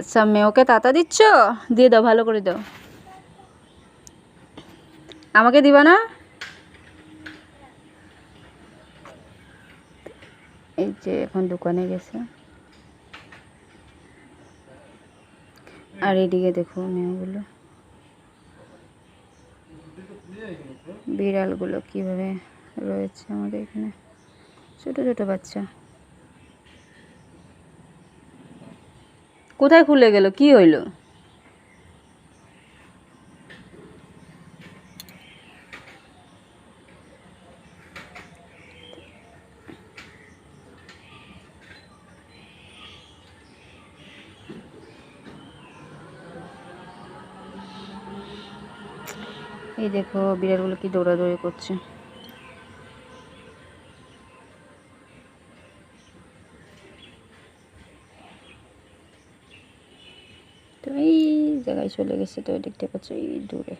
আচ্ছা মেয়েকে তাতা দিচ্ছ? দিয়ে দাও, ভালো করে দাও। আমাকে দিবা না? এই যে এখন দোকানে গেছে। আর এদিকে দেখো মেয়েগুলো। বিড়ালগুলো কীভাবে রয়েছে আমাদের এখানে? ছোট ছোট বাচ্চা। কোথায় খুলে গেল? কি হইল? এই দেখো বিড়ালগুলো কি দৌড়াদৌড়ি করছে। তো এই জায়গায় চলে গেছে তো দেখতে পাচ্ছ এই দূরে।